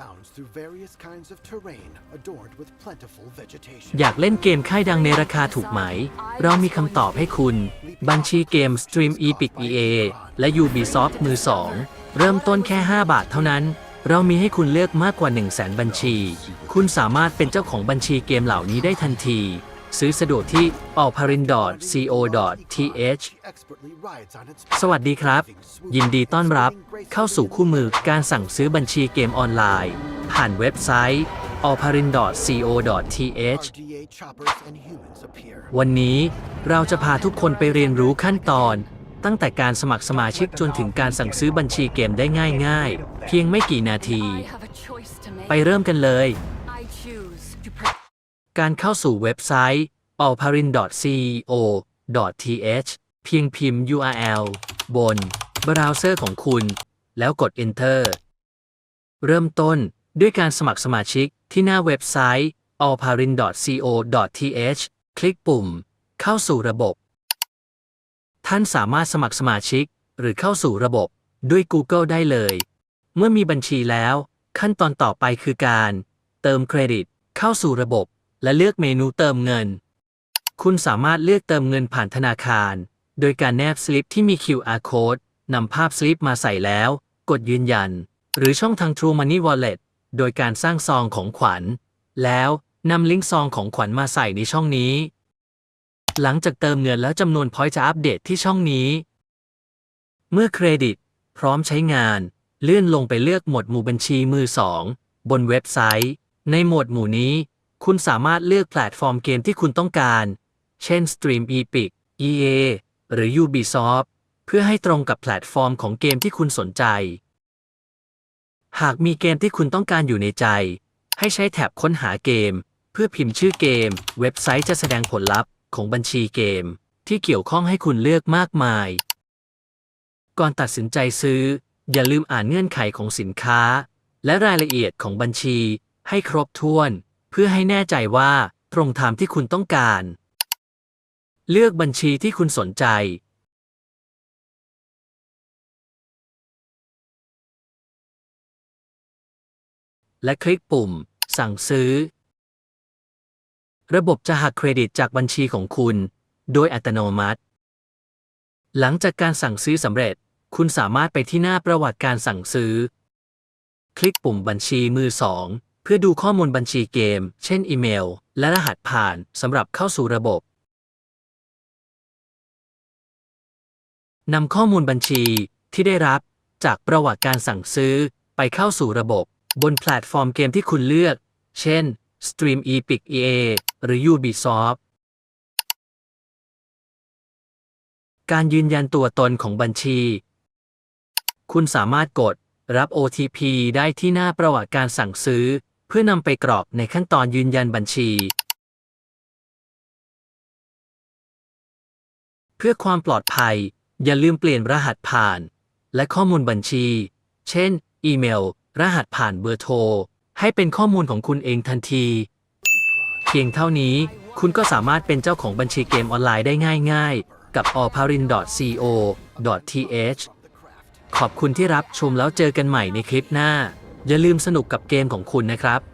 bounds through various kinds of terrain adorned with plentiful vegetation. อยากเล่นเกมค่ายดังในราคาถูกไหม เรามีคำตอบให้คุณ บัญชีเกม Stream Epic EA และ Ubisoft มือ 2 เริ่มต้นแค่ 5 บาทเท่านั้น เรามีให้คุณเลือกมากกว่า 1 0 0 0 0แสนบัญชี คุณสามารถเป็นเจ้าของบัญชีเกมเหล่านี้ได้ทันที ซื้อสะดวกที่ allparin.co.th สวัสดีครับ ยินดีต้อนรับเข้าสู่คู่มือการสั่งซื้อบัญชีเกมออนไลน์ ผ่านเว็บไซต์ allparin.co.th วันนี้เราจะพาทุกคนไปเรียนรู้ขั้นตอน ตั้งแต่การสมัครสมาชิกจนถึงการสั่งซื้อบัญชีเกมได้ง่าย ๆ เพียงไม่กี่นาที ไปเริ่มกันเลย การเข้าสู่เว็บไซต์ allparin.co.th เพียงพิมพ์ URL บนเบราว์เซอร์ของคุณ แล้วกด Enter เริ่มต้นด้วยการสมัครสมาชิกที่หน้าเว็บไซต์ allparin.co.th คลิกปุ่ม เข้าสู่ระบบ ท่านสามารถสมัครสมาชิกหรือเข้าสู่ระบบด้วย Google ได้เลย เมื่อมีบัญชีแล้ว ขั้นตอนต่อไปคือการ เติมเครดิต เข้าสู่ระบบ และเลือกเมนูเติมเงิน คุณสามารถเลือกเติมเงินผ่านธนาคาร โดยการแนบสลิปที่มี QR code นำภาพสลิปมาใส่แล้ว กดยืนยัน หรือช่องทาง True Money Wallet โดยการสร้างซองของขวัญ แล้วนำลิงก์ซองของขวัญมาใส่ในช่องนี้ หลังจากเติมเงินแล้วจำนวนพอยต์จะอัปเดตที่ช่องนี้ เมื่อเครดิต พร้อมใช้งาน เลื่อนลงไปเลือกหมวดหมู่บัญชีมือสองบนเว็บไซต์ ในหมวดหมู่นี้ คุณสามารถเลือกแพลตฟอร์มเกมที่คุณต้องการ เช่น Stream Epic EA หรือ Ubisoft เพื่อให้ตรงกับแพลตฟอร์มของเกมที่คุณสนใจ หากมีเกมที่คุณต้องการอยู่ในใจ ให้ใช้แท็บค้นหาเกม เพื่อพิมพ์ชื่อเกม เว็บไซต์จะแสดงผลลัพธ์ของบัญชีเกม ที่เกี่ยวข้องให้คุณเลือกมากมาย ก่อนตัดสินใจซื้อ อย่าลืมอ่านเงื่อนไขของสินค้า และรายละเอียดของบัญชีให้ครบถ้วน เพื่อให้แน่ใจว่าตรงตามที่คุณต้องการ เลือกบัญชีที่คุณสนใจ และคลิกปุ่ม สั่งซื้อ ระบบจะหักเครดิตจากบัญชีของคุณ โดยอัตโนมัติ หลังจากการสั่งซื้อสำเร็จ คุณสามารถไปที่หน้าประวัติการสั่งซื้อ คลิกปุ่มบัญชีมือสอง เพื่อดูข้อมูลบัญชีเกม เช่นอีเมล และรหัสผ่านสำหรับเข้าสู่ระบบ นำข้อมูลบัญชีที่ได้รับจากประวัติการสั่งซื้อไปเข้าสู่ระบบบนแพลตฟอร์มเกมที่คุณเลือก เช่น Stream Epic EA หรือ Ubisoft การยืนยันตัวตนของบัญชี คุณสามารถกดรับ OTP ได้ที่หน้าประวัติการสั่งซื้อ พื่อนำไปกรอกในขั้นตอนยืนยันบัญชี เพื่อความปลอดภัย อย่าลืมเปลี่ยนรหัสผ่าน และข้อมูลบัญชี เช่น อีเมล รหัสผ่านเบอร์โทร ให้เป็นข้อมูลของคุณเองทันที เพียงเท่านี้คุณก็สามารถเป็นเจ้าของบัญชีเกมออนไลน์ได้ง่าย ๆ กับ a l p a r i n c o t h ขอบคุณที่รับชมแล้วเจอกันใหม่ในคลิปหน้า อย่าลืมสนุกกับเกมของคุณนะครับ